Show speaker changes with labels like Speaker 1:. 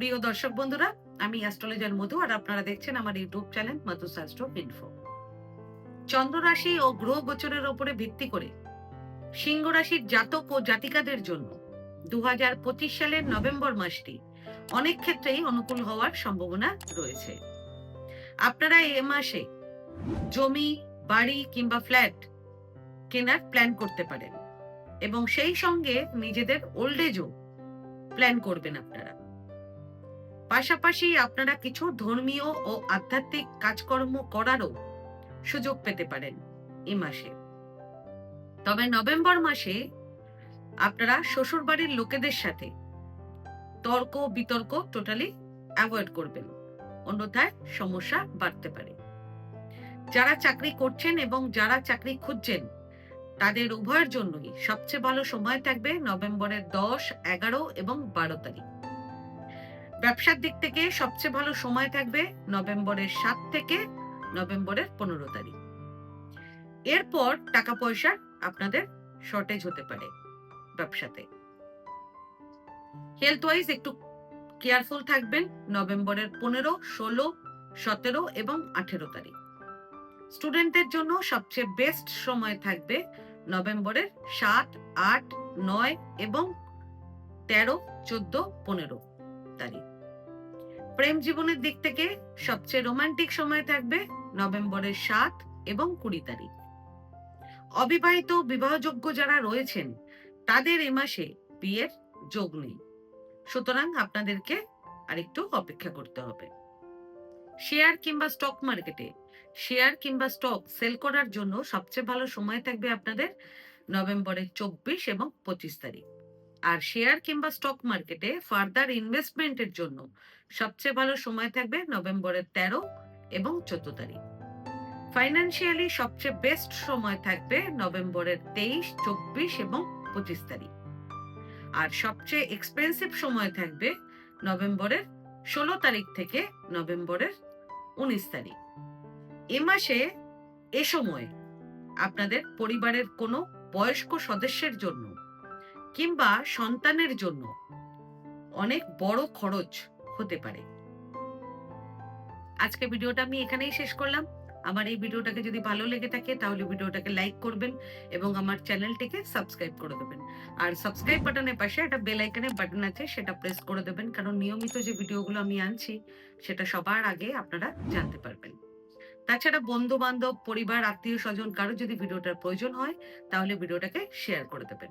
Speaker 1: প্রিয় দর্শক বন্ধুরা, আমি অ্যাস্ট্রোলজার মধু আর আপনারা দেখছেন আমার ইউটিউব চ্যানেল মধু শাস্ত্র ইনফো চন্দ্র রাশি ও গ্রহ গোচরের উপরে ভিত্তি করে সিংহ রাশির জাতক ও জাতিকাদের জন্য দু হাজার পঁচিশ সালের নভেম্বর মাসটি অনেক ক্ষেত্রেই অনুকূল হওয়ার সম্ভাবনা রয়েছে। আপনারা এ মাসে জমি, বাড়ি কিংবা ফ্ল্যাট কেনার প্ল্যান করতে পারেন এবং সেই সঙ্গে নিজেদের ওল্ড এজও প্ল্যান করবেন আপনারা। পাশাপাশি আপনারা কিছু ধর্মীয় ও আধ্যাত্মিক কাজকর্ম করারও সুযোগ পেতে পারেন এই মাসে। তবে নভেম্বর মাসে আপনারা শ্বশুর বাড়ির লোকেদের সাথে তর্ক বিতর্ক টোটালি অ্যাভয়েড করবেন। অন্যথায় সমস্যা বাড়তে পারে। যারা চাকরি করছেন এবং যারা চাকরি খুঁজছেন, তাদের উভয়ের জন্যই সবচেয়ে ভালো সময় থাকবে নভেম্বরের দশ, এগারো এবং বারো তারিখ। ব্যবসার দিক থেকে সবচেয়ে ভালো সময় থাকবে নভেম্বরের সাত থেকে নভেম্বরের পনেরো তারিখ। এরপর টাকা পয়সার আপনাদের শর্টেজ হতে পারে ব্যবসাতে। হেলথ ওয়াইজ একটু কেয়ারফুল থাকবেন নভেম্বরের পনেরো, ষোলো, সতেরো এবং আঠেরো তারিখ। স্টুডেন্টদের জন্য সবচেয়ে বেস্ট সময় থাকবে নভেম্বরের সাত, আট, নয় এবং তেরো, চোদ্দ, পনেরো তারিখ। প্রেম জীবনের দিক থেকে সবচেয়ে রোমান্টিক সময় থাকবে নভেম্বরের সাত এবং কুড়ি তারিখ। অবিবাহিত বিবাহযোগ্য যারা রয়েছেন, তাদের এ মাসে বিয়ের যোগ নেই। সুতরাং আপনাদেরকে আরেকটু অপেক্ষা করতে হবে। শেয়ার কিংবা স্টক মার্কেটে শেয়ার কিংবা স্টক সেল করার জন্য সবচেয়ে ভালো সময় থাকবে আপনাদের নভেম্বরের চব্বিশ এবং পঁচিশ তারিখ। আর শেয়ার কিংবা স্টক মার্কেটে ফার্দার ইনভেস্টমেন্টের জন্য সবচেয়ে ভালো সময় থাকবে নভেম্বরের তেরো এবং চোদ্দ তারিখ। ফাইন্যান্সিয়ালি সবচেয়ে বেস্ট সময় থাকবে নভেম্বরের তেইশ, চব্বিশ এবং পঁচিশ তারিখ। আর সবচেয়ে এক্সপেন্সিভ সময় থাকবে নভেম্বরের ষোলো তারিখ থেকে নভেম্বরের উনিশ তারিখ। এ মাসে এ সময় আপনাদের পরিবারের কোনো বয়স্ক সদস্যের জন্য কিংবা সন্তানের জন্য অনেক বড় খরচ হতে পারে। আজকে ভিডিওটা আমি এখানেই শেষ করলাম। আমার এই ভিডিওটাকে যদি ভালো লেগে থাকে, তাহলে ভিডিওটাকে লাইক করবেন এবং আমার চ্যানেলটিকে সাবস্ক্রাইব করে দেবেন। আর সাবস্ক্রাইব বাটনের পাশে একটা বেল আইকনের বাটন আছে, সেটা প্রেস করে দেবেন। কারণ নিয়মিত যে ভিডিওগুলো আমি আনছি, সেটা সবার আগে আপনারা জানতে পারবেন। তাছাড়া বন্ধু বান্ধব পরিবার আত্মীয় স্বজন কারও যদি ভিডিওটার প্রয়োজন হয়, তাহলে ভিডিওটাকে শেয়ার করে দেবেন।